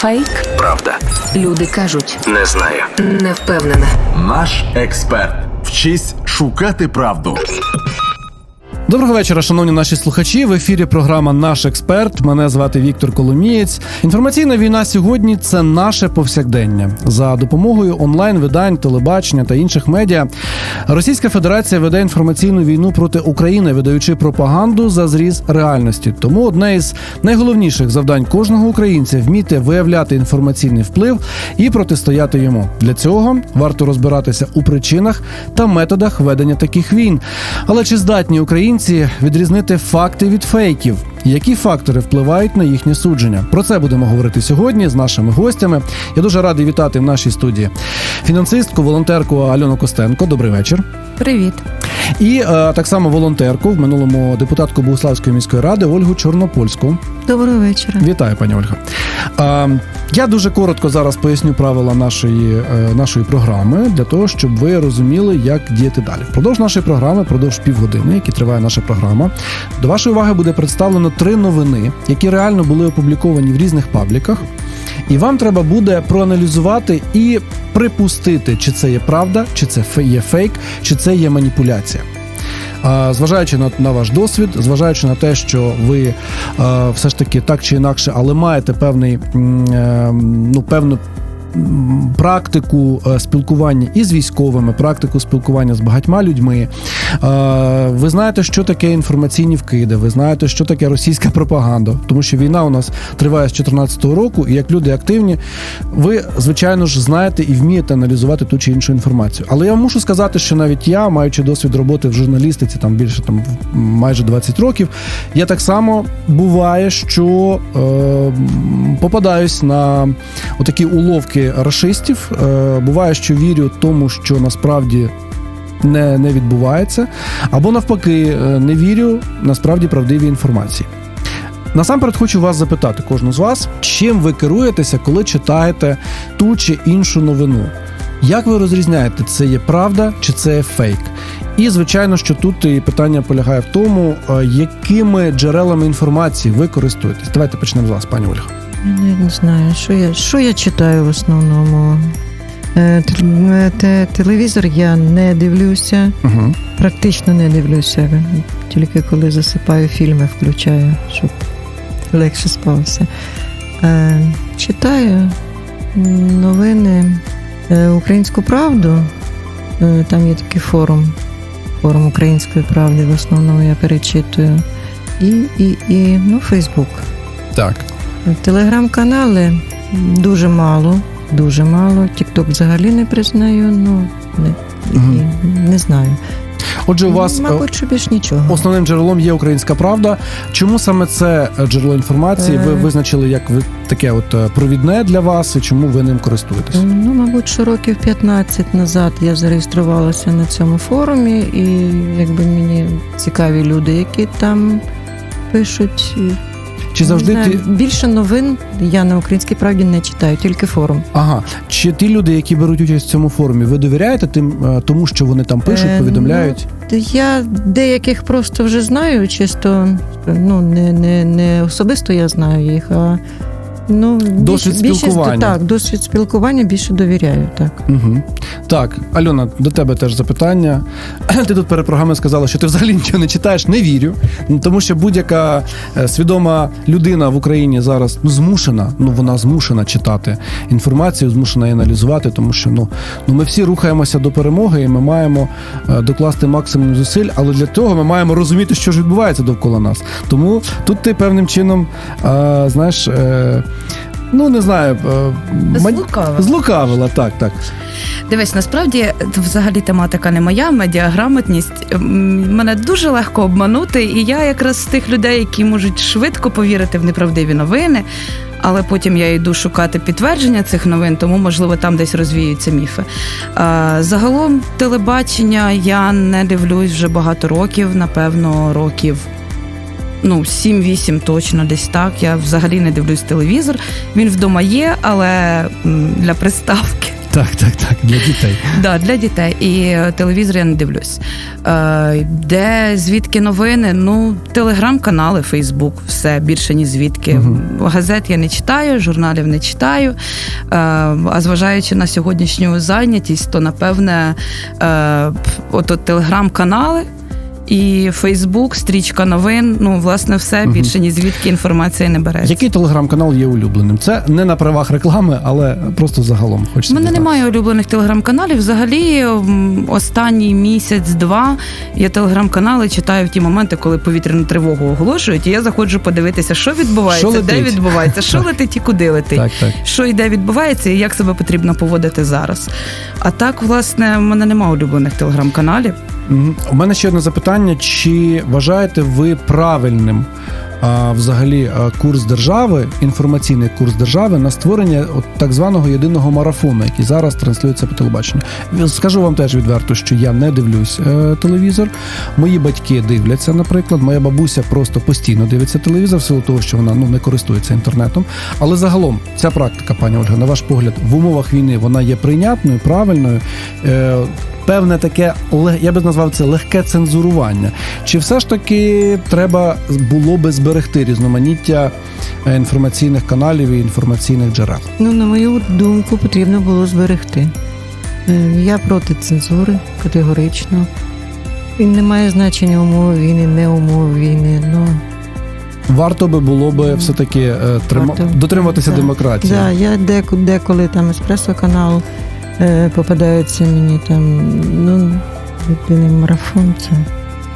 Фейк. Правда. Люди кажуть, Не знаю. не впевнена. Наш експерт. Вчись шукати правду. Доброго вечора, шановні наші слухачі. В ефірі програма Наш експерт. Мене звати Віктор Коломієць. Інформаційна війна сьогодні це наше повсякдення. За допомогою онлайн-видань, телебачення та інших медіа. Російська Федерація веде інформаційну війну проти України, видаючи пропаганду за зріз реальності. Тому одне із найголовніших завдань кожного українця вміти виявляти інформаційний вплив і протистояти йому. Для цього варто розбиратися у причинах та методах ведення таких війн. Але чи здатні українці відрізнити факти від фейків? Які фактори впливають на їхнє судження? Про це будемо говорити сьогодні з нашими гостями. Я дуже радий вітати в нашій студії фінансистку, волонтерку Альону Костенко. Добрий вечір. Привіт. І е, так само волонтерку в минулому депутатку Богуславської міської ради Ольгу Чорнопольську. Доброго вечора. Вітаю, пані Ольга. Я дуже коротко зараз поясню правила нашої, е, нашої програми для того, щоб ви розуміли, як діяти далі. Впродовж нашої програми, впродовж півгодини, які триває наша програма, до вашої уваги буде представлено три новини, які реально були опубліковані в різних пабліках. І вам треба буде проаналізувати і припустити, чи це є правда, чи це є фейк, чи це є маніпуляція. Зважаючи на, на ваш досвід, зважаючи на те, що ви е, все ж таки так чи інакше, але маєте певний е, ну певну. Практику е, спілкування із військовими, практику спілкування з багатьма людьми. Е, Ви знаєте, що таке інформаційні вкиди, ви знаєте, що таке російська пропаганда, тому що війна у нас триває з 2014 року, і як люди активні, ви звичайно ж знаєте і вмієте аналізувати ту чи іншу інформацію. Але я мушу сказати, що навіть я, маючи досвід роботи в журналістиці, там більше там майже 20 років, я так само буває, що е, попадаюсь на отакі уловки рашистів. Е, буває, що вірю тому, що насправді. Не, не відбувається, або навпаки, е, не вірю насправді правдивій інформації. Насамперед хочу вас запитати, кожну з вас, чим ви керуєтеся, коли читаєте ту чи іншу новину? Як ви розрізняєте, це є правда чи це є фейк? І звичайно, що тут і питання полягає в тому, е, якими джерелами інформації ви користуєтесь. Давайте почнемо з вас, пані Ольга. Я навіть не знаю, що я, що я читаю в основному. Е, е, те- телевізор я не дивлюся, Угу. практично не дивлюся. Тільки коли засипаю фільми, включаю, щоб легше спалося. Е, читаю новини Українську правду. Там є такий форум, форум Української правди. В основному я перечитую. І, і, і ну, Фейсбук. Так. Телеграм-канали дуже мало, дуже мало. Тікток взагалі не признаю, ну не, і не знаю. Отже, у вас е, Мабуть, що більш нічого. основним джерелом є українська правда. Чому саме це джерело інформації ви Е. визначили як ви таке от е, провідне для вас, і чому ви ним користуєтесь? Ну, мабуть, що років 15 назад я зареєструвалася на цьому форумі, і якби мені цікаві люди, які там пишуть. Чи завжди не знаю, ти більше новин я на українській правді не читаю, тільки форум. Ага, чи ті люди, які беруть участь в цьому форумі, ви довіряєте тим е, тому, що вони там пишуть, Е, повідомляють? Я деяких просто вже знаю, чисто ну не, не, не особисто я знаю їх, а ну Досвід більше- більше- так, досвід спілкування більше довіряю. Так Угу. Так, Альона, до тебе теж запитання. Ти тут перед програмою сказала, що ти взагалі нічого не читаєш. Не вірю. Тому що будь-яка е, свідома людина в Україні зараз ну, змушена, ну вона змушена читати інформацію, змушена її аналізувати, тому що ну, ну ми всі рухаємося до перемоги, і ми маємо е, докласти максимум зусиль, але для того ми маємо розуміти, що ж відбувається довкола нас. Тому тут ти певним чином, е, знаєш. Ну, не знаю, е, Злукавила. злукавила, так, так. Дивись, насправді взагалі тематика не моя, медіаграмотність. М, Мене дуже легко обманути, і я якраз з тих людей, які можуть швидко повірити в неправдиві новини. Але потім я йду шукати підтвердження цих новин, тому можливо там десь розвіються міфи. Загалом телебачення я не дивлюсь вже багато років, напевно, років. Ну, 7-8 точно десь так. Я взагалі не дивлюсь телевізор. Він вдома є, але для приставки. Так, так, так, для дітей. Да, для дітей. І е, телевізор я не дивлюсь. Е, де звідки новини? Ну, телеграм-канали, Фейсбук, все більше ні звідки. Газет я не читаю, журналів не читаю. Е, а зважаючи на сьогоднішню зайнятість, то напевне е, от телеграм-канали. І Фейсбук, стрічка новин. Ну, власне, все більше ні звідки інформація не береться. Який телеграм-канал є улюбленим? Це не на правах реклами, але просто загалом У хочеться. мене дізнатися. немає улюблених телеграм-каналів. Взагалі, останній місяць-два я телеграм-канали читаю в ті моменти, коли повітряну тривогу оголошують, і я заходжу подивитися, що відбувається, Що де відбувається, що летить і куди летить. Так, так. Що і де відбувається, і як себе потрібно поводити зараз. А так, власне, в мене немає улюблених телеграм-каналів. У мене ще одне запитання: чи вважаєте ви правильним а, взагалі курс держави, інформаційний курс держави на створення от так званого єдиного марафону, який зараз транслюється по телебаченню? Скажу вам теж відверто, що я не дивлюсь е, телевізор. Мої батьки дивляться, наприклад, моя бабуся просто постійно дивиться телевізор, в силу того, що вона ну не користується інтернетом. Але загалом ця практика, пані Ольга, на ваш погляд, в умовах війни вона є прийнятною, правильною. Е, певне таке, я би назвав це легке цензурування. Чи все ж таки треба було би зберегти різноманіття е, інформаційних каналів і інформаційних джерел? Ну, на мою думку, потрібно було зберегти. Е, Я проти цензури категорично. І не має значення умови війни, не умови війни. Ну, Варто би було би все таки трима... Варто. дотримуватися Да. демократії. да, я деко- деколи там еспресо-канал е, попадається мені там, ну, єдиний марафон це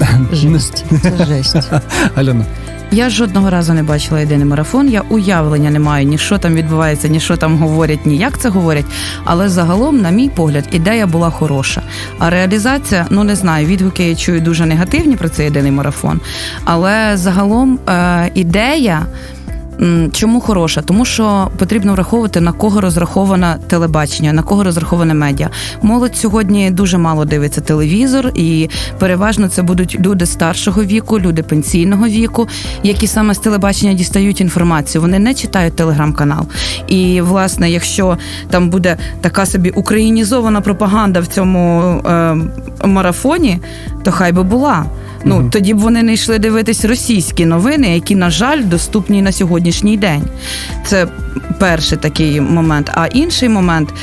жесть. Це жесть. Альона, Я жодного разу не бачила єдиний марафон. Я уявлення не маю, ні що там відбувається, ні що там говорять, ні як це говорять. Але загалом, на мій погляд, ідея була хороша. А реалізація, ну не знаю, відгуки я чую дуже негативні про цей єдиний марафон. Але загалом е, ідея. Чому хороша? Тому що потрібно враховувати на кого розраховане телебачення, на кого розраховане медіа. Молодь сьогодні дуже мало дивиться телевізор, і переважно це будуть люди старшого віку, люди пенсійного віку, які саме з телебачення дістають інформацію. Вони не читають телеграм-канал. І власне, якщо там буде така собі українізована пропаганда в цьому е, марафоні, то хай би була. Ну тоді б вони не йшли дивитись російські новини, які, на жаль, доступні на сьогоднішній день. Це перший такий момент. А інший момент.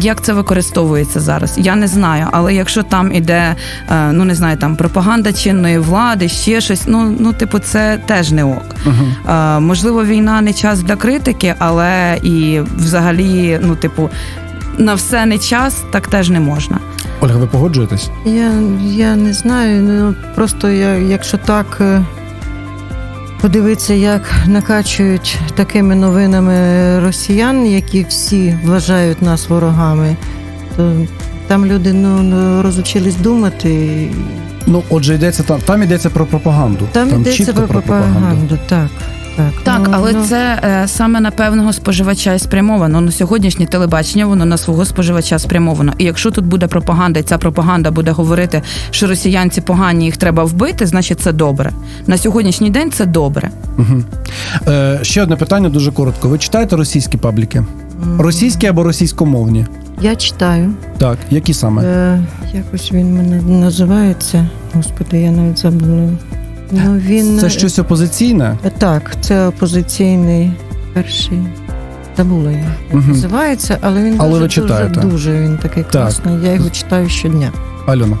Як це використовується зараз? Я не знаю. Але якщо там іде, е, ну не знаю, там пропаганда чинної влади, ще щось, ну ну типу, це теж не ок. Е, Можливо, війна не час для критики, але і взагалі, ну, типу, на все не час, так теж не можна. Ольга, ви погоджуєтесь? Я, я не знаю, ну просто я, якщо так е, подивитися, як накачують такими новинами росіян, які всі вважають нас ворогами, то там люди ну, ну, розучились думати. Ну, отже, йдеться там, там йдеться про пропаганду. Там, йдеться чітко про пропаганду, так. Так, Так, Ну, але ну, це е, саме на певного споживача і спрямовано. Ну сьогоднішнє телебачення воно на свого споживача спрямовано. І якщо тут буде пропаганда, і ця пропаганда буде говорити, що росіянці погані, їх треба вбити, значить це добре. На сьогоднішній день це добре. Угу. Е, ще одне питання дуже коротко. Ви читаєте російські пабліки? Російські або російськомовні? Я читаю. Так, які саме? Е, якось він мене називається. Господи, я навіть забула. Ну, він... Це щось опозиційне? Е, Так, це опозиційний перший. Забула я. як Мгм. Називається, але він Але дуже, ви дуже, дуже він такий класний. Я його читаю щодня. Альона?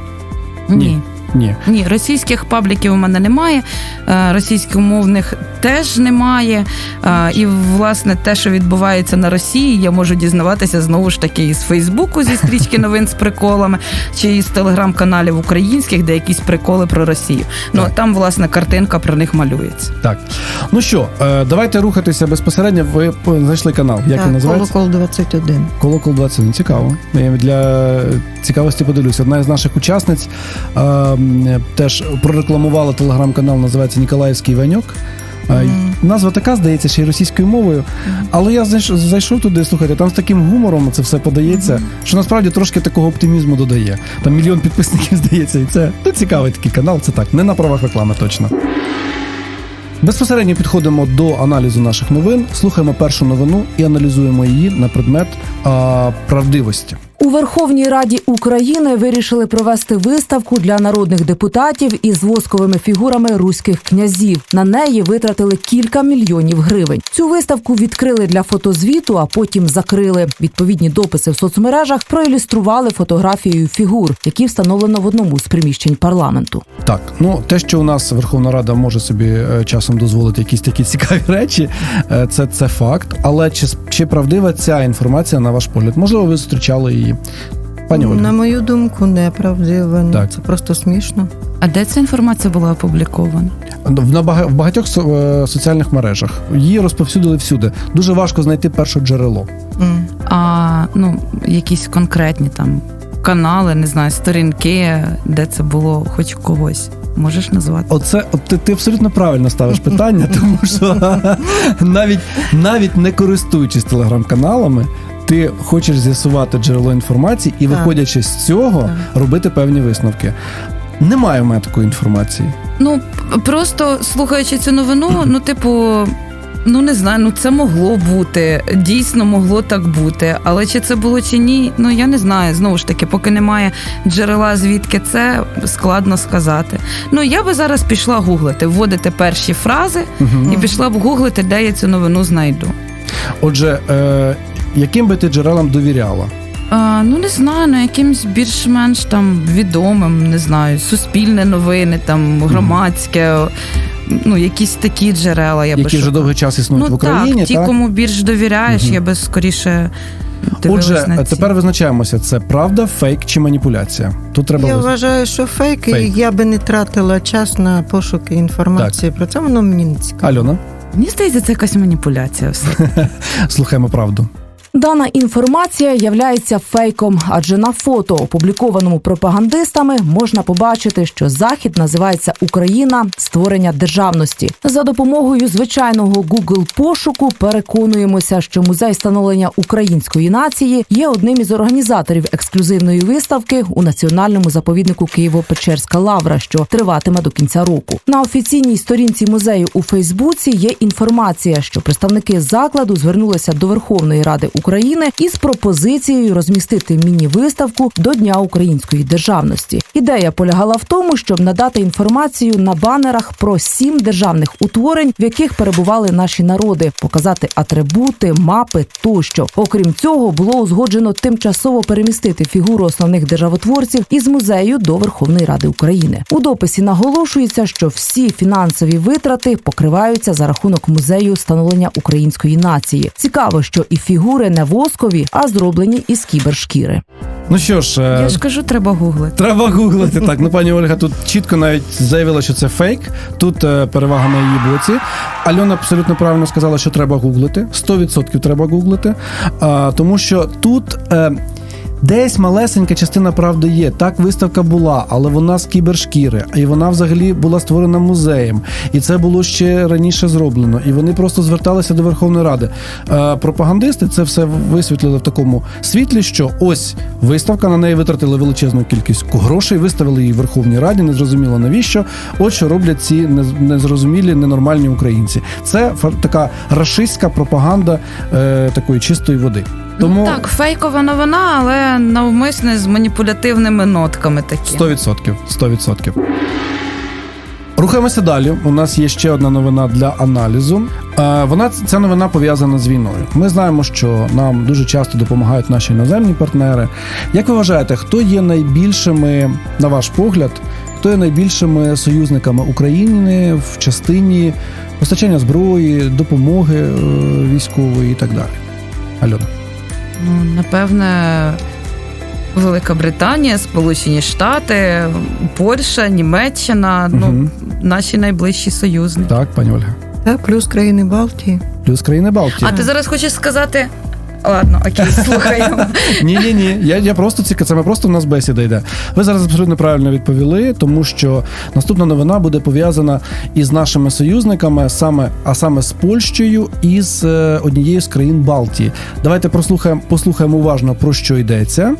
Ні. Ні. Ні, ні, російських пабліків у мене немає, е, російськомовних теж немає. Е, І власне те, що відбувається на Росії, я можу дізнаватися знову ж таки із Фейсбуку зі стрічки новин з приколами, чи із телеграм-каналів українських, де якісь приколи про Росію. Ну Так. там власне картинка про них малюється. Так. Ну що, е, давайте рухатися безпосередньо. Ви знайшли канал. Як він так, називається? Колокол 21. Колокол 21. Цікаво. Я для цікавості подивлюся. Одна із наших учасниць теж прорекламувала телеграм-канал, називається Ніколаївський Ваньок. Мгм. Назва така, здається, ще й російською мовою. Але я зайш- зайшов туди, слухайте, там з таким гумором це все подається, що насправді трошки такого оптимізму додає. Там мільйон підписників здається, і це ну, цікавий такий канал. Це так, не на правах реклами точно. Безпосередньо підходимо до аналізу наших новин, слухаємо першу новину і аналізуємо її на предмет а, правдивості. У Верховній Раді України вирішили провести виставку для народних депутатів із восковими фігурами руських князів. На неї витратили кілька мільйонів гривень. Цю виставку відкрили для фотозвіту, а потім закрили. Відповідні дописи в соцмережах проілюстрували фотографією фігур, які встановлено в одному з приміщень парламенту. Так, ну те, що у нас Верховна Рада може собі е, часом дозволити якісь такі цікаві речі, е, це, це факт. Але чи, чи правдива ця інформація на ваш погляд? Можливо, ви зустрічали її. Пані Ольга. На мою думку, неправдиво. Ну, Так. Це просто смішно. А де ця інформація була опублікована? В, на бага- в багатьох со- е, соціальних мережах її розповсюдили всюди. Дуже важко знайти перше джерело. М. А ну, якісь конкретні там канали, не знаю, сторінки, де це було хоч у когось. Можеш назвати? Оце от ти, ти абсолютно правильно ставиш питання, тому що навіть навіть не користуючись телеграм-каналами. Ти хочеш з'ясувати джерело інформації і, Так. виходячи з цього, Так. робити певні висновки. Немає в мене такої інформації. Ну просто слухаючи цю новину, ну типу. Ну не знаю, ну це могло бути. Дійсно могло так бути. Але чи це було чи ні? Ну я не знаю. Знову ж таки, поки немає джерела, звідки це складно сказати. Ну я би зараз пішла гуглити, вводити перші фрази і пішла б гуглити, де я цю новину знайду. Отже, е, яким би ти джерелам довіряла? А, ну не знаю, ну якимсь більш-менш там відомим, не знаю, суспільне новини, там громадське, ну якісь такі джерела. Я би які вже шукала. довгий час існують ну, в Україні? так, ті, кому більш довіряєш, Мгм. я би скоріше дивилась Отже, на ці. тепер визначаємося: це правда, фейк чи маніпуляція. Тут треба Я вважаю, що фейк, і я би не тратила час на пошуки інформації про це. Воно мені не цікаво. Альона, Мені здається, це якась маніпуляція. Все слухаємо правду. Дана інформація являється фейком, адже на фото, опублікованому пропагандистами, можна побачити, що захід називається Україна створення державності. За допомогою звичайного Google пошуку переконуємося, що музей становлення української нації є одним із організаторів ексклюзивної виставки у національному заповіднику Києво-Печерська лавра, що триватиме до кінця року. На офіційній сторінці музею у Фейсбуці є інформація, що представники закладу звернулися до Верховної Ради України із пропозицією розмістити міні-виставку до Дня української державності. Ідея полягала в тому, щоб надати інформацію на банерах про сім державних утворень, в яких перебували наші народи, показати атрибути, мапи тощо. Окрім цього, було узгоджено тимчасово перемістити фігуру основних державотворців із музею до Верховної Ради України. У дописі наголошується, що всі фінансові витрати покриваються за рахунок музею становлення української нації. Цікаво, що і фігури не воскові, а зроблені із кібершкіри. Ну що ж, е, я ж кажу, треба гуглити. Треба гуглити так. Ну, пані Ольга тут чітко навіть заявила, що це фейк. Тут е, перевага на її боці. Альона абсолютно правильно сказала, що треба гуглити. 100% треба гуглити. Тому що тут. Десь малесенька частина правди є. Так, виставка була, але вона з кібершкіри, і вона взагалі була створена музеєм. І це було ще раніше зроблено. І вони просто зверталися до Верховної Ради. Е, пропагандисти це все висвітлили в такому світлі, що ось виставка на неї витратили величезну кількість грошей, виставили її в Верховній Раді, не зрозуміло навіщо. От що роблять ці нез- незрозумілі, ненормальні українці. Це така рашистська пропаганда е, такої чистої води. Тому Ну, так, фейкова новина, але навмисне з маніпулятивними нотками такі. 100%. 100%. Рухаємося далі. У нас є ще одна новина для аналізу. Вона ця новина пов'язана з війною. Ми знаємо, що нам дуже часто допомагають наші іноземні партнери. Як ви вважаєте, хто є найбільшими, на ваш погляд, хто є найбільшими союзниками України в частині постачання зброї, допомоги е, військової і так далі? Альона. Ну, напевне, Велика Британія, Сполучені Штати, Польща, Німеччина ну, Мгм. наші найближчі союзники. Так, пані Ольга. Так, плюс країни Балтії. Плюс країни Балтії. А ти зараз хочеш сказати. Ладно, окей, слухаємо. Ні, ні, ні. Я, я просто ціка, це ми просто в нас бесіда йде. Ви зараз абсолютно правильно відповіли, тому що наступна новина буде пов'язана із нашими союзниками, саме а саме з Польщею і з е, однією з країн Балтії. Давайте прослухаємо, послухаємо уважно про що йдеться,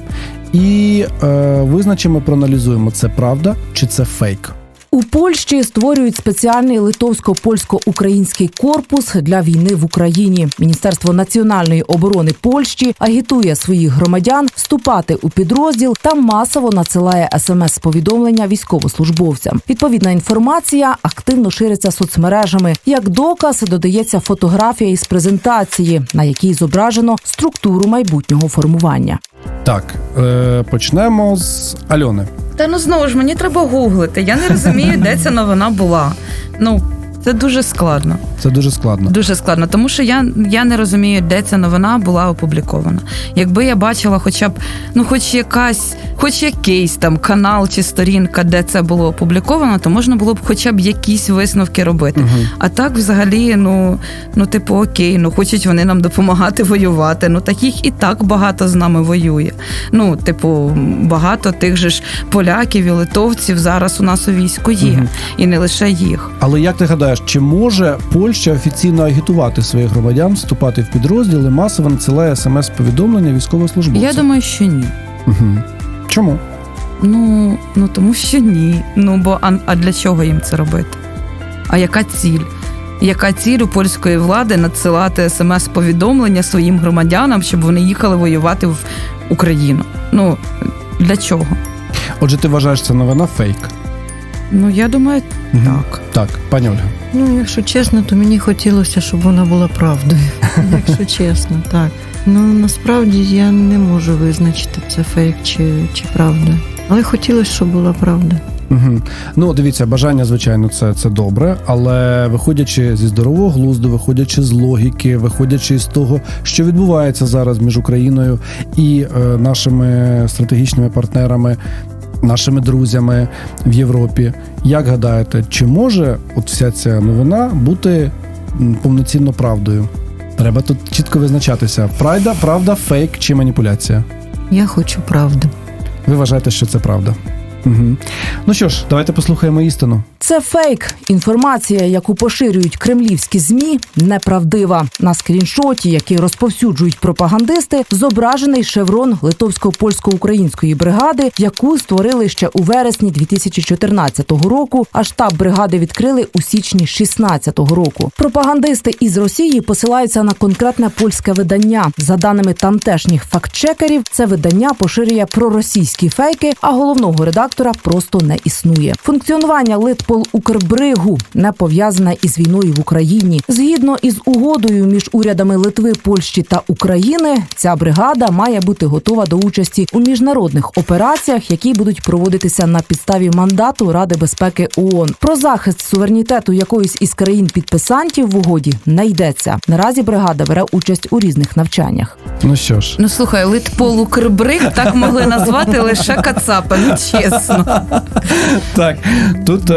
і е, визначимо, проаналізуємо, це правда чи це фейк. У Польщі створюють спеціальний литовсько-польсько-український корпус для війни в Україні. Міністерство національної оборони Польщі агітує своїх громадян вступати у підрозділ та масово надсилає смс-повідомлення військовослужбовцям. Відповідна інформація активно шириться соцмережами. Як доказ додається фотографія із презентації, на якій зображено структуру майбутнього формування. Так, е, почнемо з Альони. Та ну знову ж мені треба гуглити. Я не розумію, де ця новина була. Ну це дуже складно. Це дуже складно. Дуже складно, тому що я, я не розумію, де ця новина була опублікована. Якби я бачила, хоча б ну, хоч якась, хоч якийсь там канал чи сторінка, де це було опубліковано, то можна було б хоча б якісь висновки робити. Мгм. А так, взагалі, ну, ну, типу, окей, ну хочуть вони нам допомагати воювати. Ну таких і так багато з нами воює. Ну, типу, багато тих же ж поляків і литовців зараз у нас у війську є, Мгм. і не лише їх. Але як ти гадаєш, чи може Польща офіційно агітувати своїх громадян вступати в підрозділи, масово надсилає смс-повідомлення військовослужбовцям? Я думаю, що ні. Угу. Чому? Ну, ну тому що ні. Ну бо а, а для чого їм це робити? А яка ціль? Яка ціль у польської влади надсилати смс-повідомлення своїм громадянам, щоб вони їхали воювати в Україну? Ну для чого? Отже, ти вважаєш це новина фейк? Ну я думаю, Мгм. так. Так, пані Ольга. Ну, якщо чесно, то мені хотілося, щоб вона була правдою. Якщо чесно, так. Ну насправді я не можу визначити, це фейк чи, чи правда. Але хотілося, щоб була правда. Угу. Ну, дивіться, бажання, звичайно, це, це добре, але виходячи зі здорового глузду, виходячи з логіки, виходячи з того, що відбувається зараз між Україною і е, нашими стратегічними партнерами, нашими друзями в Європі, як гадаєте, чи може от вся ця новина бути повноцінно правдою? Треба тут чітко визначатися: Прайда, правда, фейк чи маніпуляція? Я хочу правди. Ви вважаєте, що це правда? Угу. Ну що ж, давайте послухаємо істину. Це фейк. Інформація, яку поширюють кремлівські змі, неправдива. На скріншоті, який розповсюджують пропагандисти, зображений шеврон литовсько-польсько-української бригади, яку створили ще у вересні 2014 року. А штаб бригади відкрили у січні 2016 року. Пропагандисти із Росії посилаються на конкретне польське видання. За даними тамтешніх фактчекерів, це видання поширює проросійські фейки, а головного редактора просто не існує. Функціонування Литпол Укрбригу не пов'язане із війною в Україні. Згідно із угодою між урядами Литви, Польщі та України, ця бригада має бути готова до участі у міжнародних операціях, які будуть проводитися на підставі мандату Ради безпеки ООН. Про захист суверенітету якоїсь із країн підписантів в угоді не йдеться. Наразі бригада бере участь у різних навчаннях. Ну що ж, Ну слухай, Литполу Крибрик так могли назвати лише Кацапи, ну чесно. Так, тут е,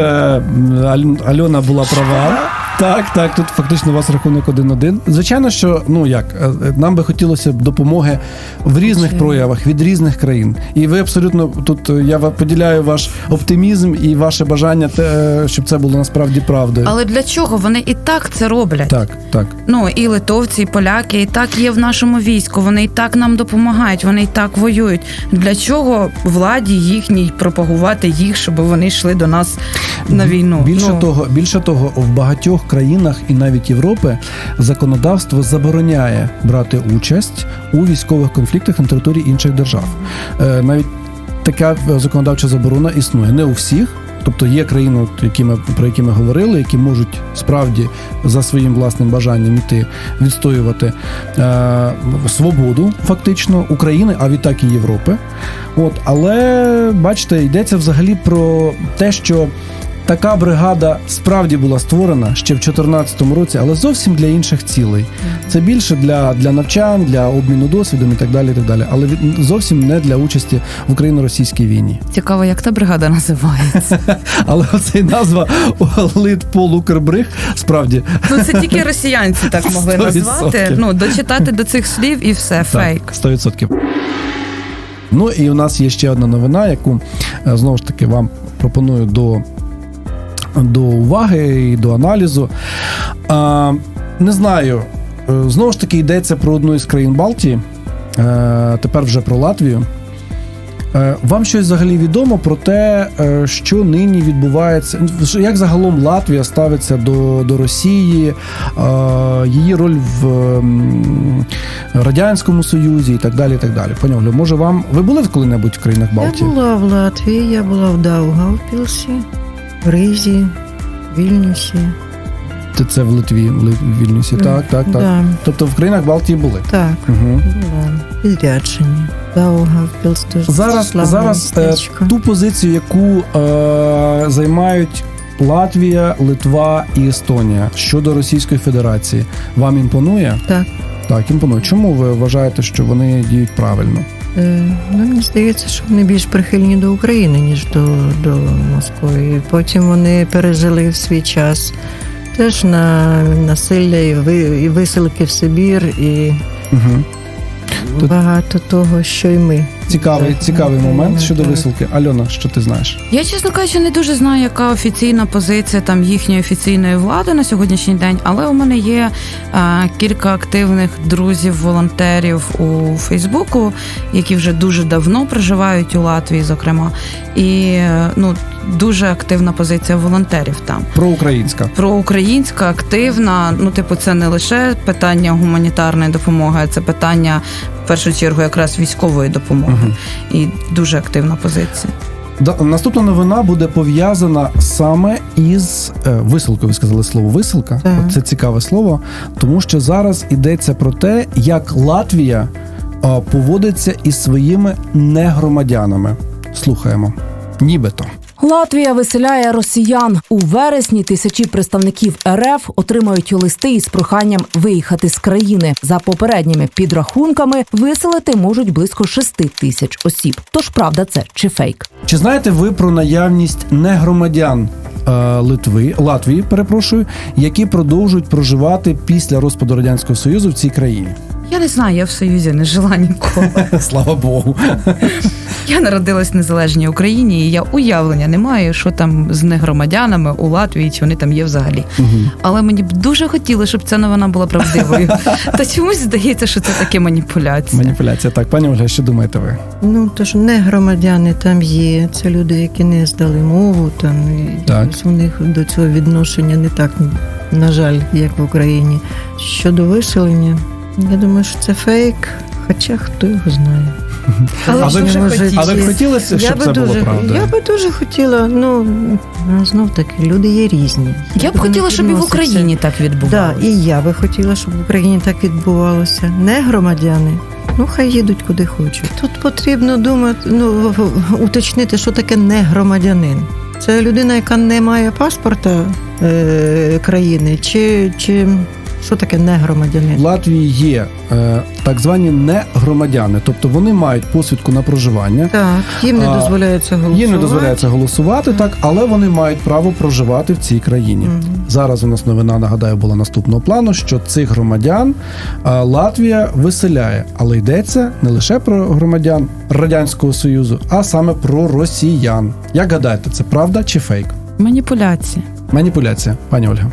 Аль- Альона була права. Так, так, тут фактично у вас рахунок 1-1. Звичайно, що ну як е, е, нам би хотілося б допомоги в різних проявах від різних країн. І ви абсолютно тут е, я поділяю ваш оптимізм і ваше бажання, те, щоб це було насправді правдою. Але для чого вони і так це роблять? Так, так. Ну і литовці, і поляки, і так є в нашому війську. Вони і так нам допомагають, вони і так воюють. Для чого владі їхній пропагувати їх, щоб вони йшли до нас на війну? Більше ну, того, більше того, в багатьох країнах і навіть Європи законодавство забороняє брати участь у військових конфліктах на території інших держав. Е, Навіть така законодавча заборона існує не у всіх. Тобто є країни, які ми, про які ми говорили, які можуть справді за своїм власним бажанням іти відстоювати е, свободу фактично України, а відтак і Європи. От, але бачите, йдеться взагалі про те, що така бригада справді була створена ще в 2014 році, але зовсім для інших цілей. Це більше для, для навчань, для обміну досвідом і так далі. І так далі. Але зовсім не для участі в Україно-російській війні. Цікаво, як та бригада називається. Але оцей назва Литпол Укрбриг справді Ну це тільки росіянці так могли назвати. Ну дочитати до цих слів і все, фейк. Так, 100%. Ну і у нас є ще одна новина, яку е, знову ж таки вам пропоную до, до уваги і до аналізу. А, не знаю, е, знову ж таки йдеться про одну із країн Балтії, е, тепер вже про Латвію. Е, Вам щось взагалі відомо про те, що нині відбувається? Як загалом Латвія ставиться до, до Росії, її роль в Радянському Союзі і так далі. і так далі. Пані може вам ви були коли-небудь в країнах Балтії? Я була в Латвії, я була в Даугавпілсі, Ризі, Вільнюсі. Це, це в Литві, в Вільнюсі. Так, так, так. Да, Тобто в країнах Балтії були. так, Угу. була. Підряджені. Зараз, зараз е, містечко. ту позицію, яку е, займають Латвія, Литва і Естонія щодо Російської Федерації, вам імпонує? Так. Так, імпонує. Чому ви вважаєте, що вони діють правильно? Е, Ну, мені здається, що вони більш прихильні до України, ніж до, до Москви. Потім вони пережили в свій час теж на насилля і, ви, і висилки в Сибір, і Угу. Багато того, що й ми. Цікавий, Так, цікавий момент щодо висилки. Альона, що ти знаєш? Я, чесно кажучи, не дуже знаю, яка офіційна позиція там їхньої офіційної влади на сьогоднішній день, але у мене є е, кілька активних друзів, волонтерів у Фейсбуку, які вже дуже давно проживають у Латвії, зокрема, і е, ну дуже активна позиція волонтерів там. Проукраїнська. Проукраїнська, активна. Ну, типу, це не лише питання гуманітарної допомоги, а це питання в першу чергу якраз військової допомоги. Мгм. І дуже активна позиція. Наступна новина буде пов'язана саме із е, висилкою. Ви сказали слово висилка. Так. Це цікаве слово, тому що зараз йдеться про те, як Латвія е, поводиться із своїми негромадянами. Слухаємо. Нібито. Латвія виселяє росіян у вересні. Тисячі представників РФ отримають листи із проханням виїхати з країни. За попередніми підрахунками виселити можуть близько 6 тисяч осіб. Тож правда це чи фейк? Чи знаєте ви про наявність негромадян е, Литви, Латвії, перепрошую, які продовжують проживати після розпаду радянського союзу в цій країні? Я не знаю, я в Союзі не жила ніколи. Слава Богу. Я народилась в незалежній Україні, і я уявлення не маю, що там з негромадянами у Латвії, чи вони там є взагалі. Але мені б дуже хотілося, щоб ця новина була правдивою. Та чомусь здається, що це таке маніпуляція. Маніпуляція. Так, пані Ольга, що думаєте ви? Ну, то ж не громадяни там є. Це люди, які не здали мову, там і Так. у них до цього відношення не так, на жаль, як в Україні. Щодо виселення, я думаю, що це фейк, хоча хто його знає. Але а, ж ви, дуже може, хотіла. а ви б хотілося, щоб це було правда? я би дуже хотіла, ну знов таки, люди є різні. Я б хотіла, щоб і в. Україні так Да, відбувалося. і я би хотіла, щоб в Україні так відбувалося. Не громадяни. Ну, хай їдуть куди хочуть. Тут потрібно думати, ну уточнити, що таке не громадянин. Це людина, яка не має паспорта е, країни, чи, чи що таке не В? Латвії є е, так звані негромадяни, тобто вони мають посвідку на проживання. Так, їм не дозволяється голосувати. Їм не дозволяється голосувати, так, але вони мають право проживати в цій країні. Мгм. Зараз у нас новина, нагадаю, була наступного плану, що цих громадян е, Латвія виселяє, але йдеться не лише про громадян Радянського Союзу, а саме про росіян. Як гадаєте, це правда чи фейк? Маніпуляція. Маніпуляція, пані Ольга.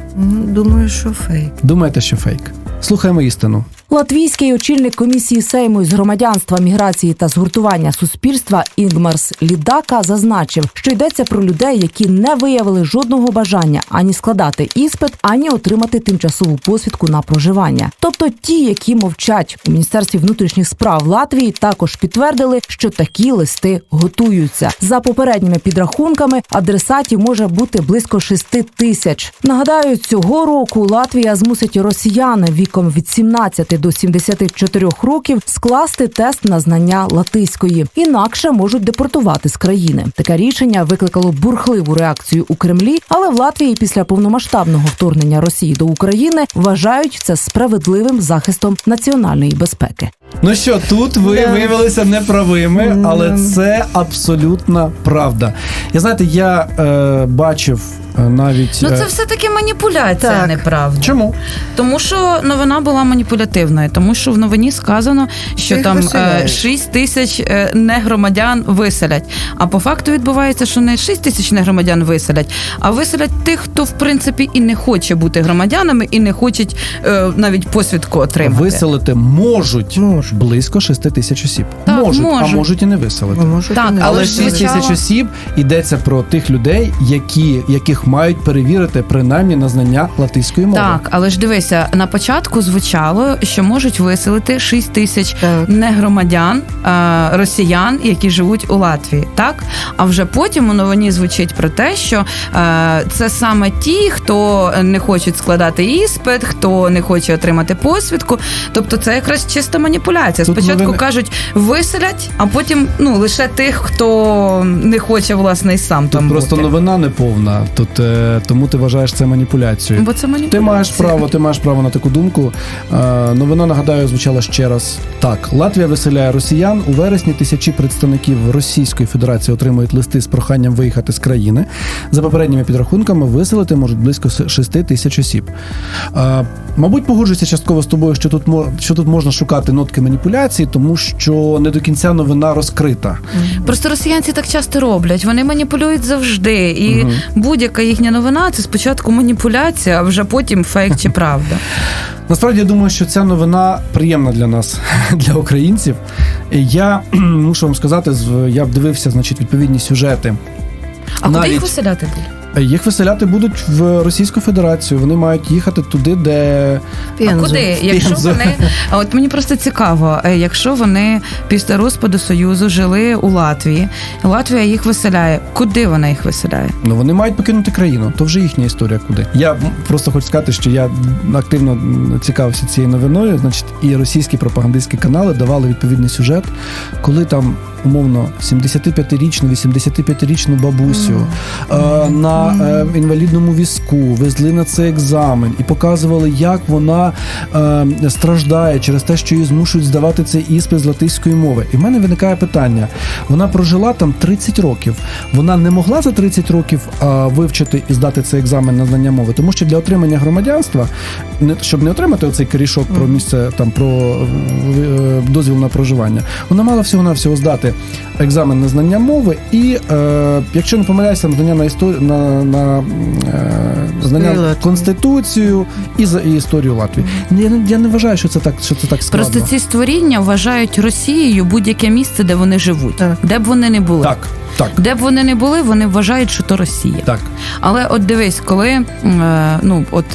Думаю, що фейк. Думаєте, що фейк? Слухаємо істину. Латвійський очільник комісії Сейму із громадянства, міграції та згуртування суспільства Інгмарс Лідака зазначив, що йдеться про людей, які не виявили жодного бажання ані складати іспит, ані отримати тимчасову посвідку на проживання. Тобто ті, які мовчать у міністерстві внутрішніх справ Латвії, також підтвердили, що такі листи готуються. За попередніми підрахунками адресатів може бути близько 6 тисяч. Нагадаю, цього року Латвія змусить росіян віком від 17 до 74 років скласти тест на знання латиської. Інакше можуть депортувати з країни. Таке рішення викликало бурхливу реакцію у Кремлі, але в Латвії після повномасштабного вторгнення Росії до України вважають це справедливим захистом національної безпеки. Ну що, тут ви Да. виявилися неправими, Да. але це абсолютна правда. Я знаєте, я е, бачив е, навіть Ну це е, все таки маніпуляція, Так. неправда. чому? Тому що новина була маніпулятивною, тому що в новині сказано, що Їх там виселяють. 6 тисяч е, негромадян виселять. А по факту відбувається, що не 6 тисяч негромадян виселять, а виселять тих, хто в принципі і не хоче бути громадянами, і не хочуть е, навіть посвідку отримати. Виселити можуть Можуть. близько 6 тисяч осіб. Так, можуть, а можуть. можуть і не виселити. Може, Так, і не. але Але 6 тисяч осіб йдеться про тих людей, які, яких мають перевірити принаймні на знання латиської мови. Так, але ж дивися, на початку звучало, що можуть виселити 6 тисяч негромадян е, росіян, які живуть у Латвії. Так, а вже потім у новині звучить про те, що е, це саме ті, хто не хочуть складати іспит, хто не хоче отримати посвідку. Тобто, це якраз чиста маніпуляція. Тут Спочатку новини- кажуть, виселять, а потім ну лише тих, хто не хоче власне і сам Тут там просто бути. новина неповна. Тут е, тому ти вважаєш це маніпуляцією. Бо це маніпуляція. Ти маєш право, ти маєш право на таку думку. Е, новина нагадаю звучала ще раз. Так, Латвія виселяє росіян. У вересні тисячі представників Російської Федерації отримують листи з проханням виїхати з країни. За попередніми підрахунками, виселити можуть близько 6 тисяч осіб. Е, мабуть, погоджуюся частково з тобою, що тут що тут можна шукати нотки маніпуляції, тому що не до кінця новина розкрита. Просто росіянці так часто роблять. Вони маніпулюють завжди. І будь-яка їхня новина це спочатку маніпуляція, а вже потім фейк чи правда. Насправді я думаю, що ця новина приємна для нас, для українців. Я мушу вам сказати, я дивився, значить, відповідні сюжети. А куди їх виселяти? Їх виселяти будуть в Російську Федерацію. Вони мають їхати туди, де А куди? Якщо вони, а от мені просто цікаво, е, якщо вони після розпаду Союзу жили у Латвії, Латвія їх виселяє. Куди вона їх виселяє? ну вони мають покинути країну. То вже їхня історія. Куди я просто хочу сказати, що я активно цікавився цією новиною. Значить, і російські пропагандистські канали давали відповідний сюжет, коли там. Умовно, 75-річну, 85-річну бабусю е, на е, інвалідному візку везли на цей екзамен і показували, як вона е, страждає через те, що її змушують здавати цей іспит з латиської мови. І в мене виникає питання: вона прожила там 30 років. Вона не могла за 30 років е, вивчити і здати цей екзамен на знання мови, тому що для отримання громадянства, не щоб не отримати оцей корішок про місце там про е, дозвіл на проживання, вона мала всього на всього здати екзамен на знання мови, і е, якщо не помиляюся, знання на історію на, на е, знання Латвії. конституцію і за і історію Латвії. Я, не- я не вважаю, що це так, що це так складно. Просто ці створіння вважають Росією будь-яке місце, де вони живуть, Так. де б вони не були. так, так, Де б вони не були, вони вважають, що то Росія. так. Але от дивись, коли е, ну от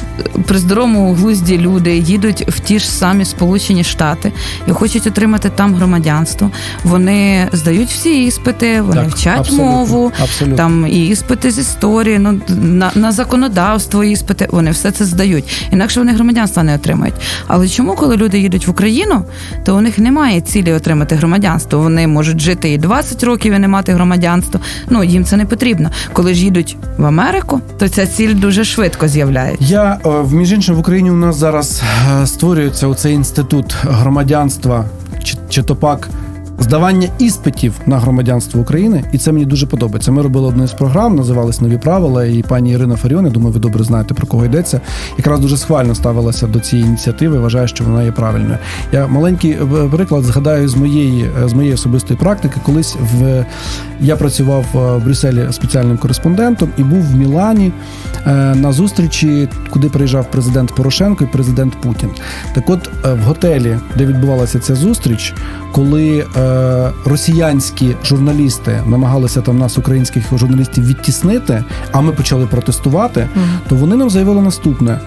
при здоровому глузді люди їдуть в ті ж самі Сполучені Штати і хочуть отримати там громадянство, вони здають всі іспити, вони Так, вчать абсолютно, мову, абсолютно. там і іспити з історії, ну на, на законодавство іспити, вони все це здають. Інакше вони громадянства не отримають. Але чому, коли люди їдуть в Україну, то у них немає цілі отримати громадянство? Вони можуть жити і 20 років і не мати громадянства. Ну їм це не потрібно. Коли ж їдуть в Америку, то ця ціль дуже швидко з'являється. Я е, в- між іншим в Україні у нас зараз е, створюється оцей інститут громадянства чи, чи то пак здавання іспитів на громадянство України, і це мені дуже подобається. Ми робили одну з програм, називалась Нові правила, і пані Ірина Фаріон, я думаю, ви добре знаєте про кого йдеться. Якраз дуже схвально ставилася до цієї ініціативи. Вважаю, що вона є правильною. Я маленький е, приклад згадаю з моєї з моєї особистої практики. Колись в я працював е, в Брюсселі спеціальним кореспондентом і був в Мілані е, на зустрічі, куди приїжджав президент Порошенко і президент Путін. Так от е, в готелі, де відбувалася ця зустріч, коли е, росіянські журналісти намагалися там нас, українських журналістів, відтіснити, а ми почали протестувати, то вони нам заявили наступне: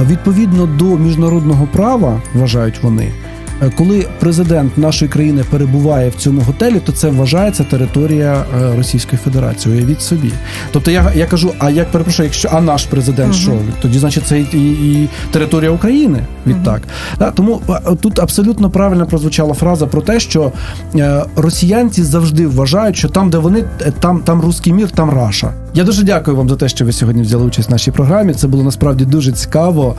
відповідно до міжнародного права, вважають вони. Е, Коли президент нашої країни перебуває в цьому готелі, то це вважається територія е, Російської Федерації. Уявіть собі. Тобто я, я кажу, а як перепрошую, якщо а наш президент що? Тоді значить це і, і, і територія України відтак. Да, тому е, тут абсолютно правильно прозвучала фраза про те, що росіянці завжди вважають, що там, де вони, там, там русський мір, там Раша. Я дуже дякую вам за те, що ви сьогодні взяли участь в нашій програмі. Це було насправді дуже цікаво.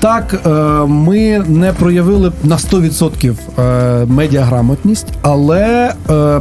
Так, ми не проявили на 100% е, медіаграмотність, але. Е,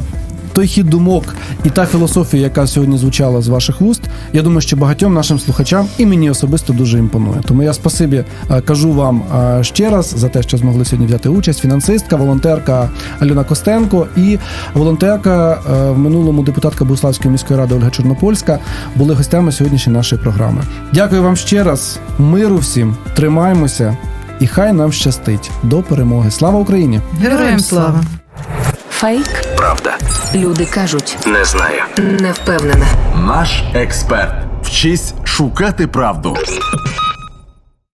той хід думок і та філософія, яка сьогодні звучала з ваших вуст, я думаю, що багатьом нашим слухачам і мені особисто дуже імпонує. Тому я спасибі е, кажу вам ще раз за те, що змогли сьогодні взяти участь. Фінансистка, волонтерка Альона Костенко і волонтерка в минулому депутатка Буславської міської ради Ольга Чорнопольська були гостями сьогоднішньої нашої програми. Дякую вам ще раз. Миру всім, тримаємося, і хай нам щастить до перемоги. Слава Україні! Героям слава! Фейк. Правда. Люди кажуть, Не знаю. не впевнена. Наш експерт. Вчись шукати правду.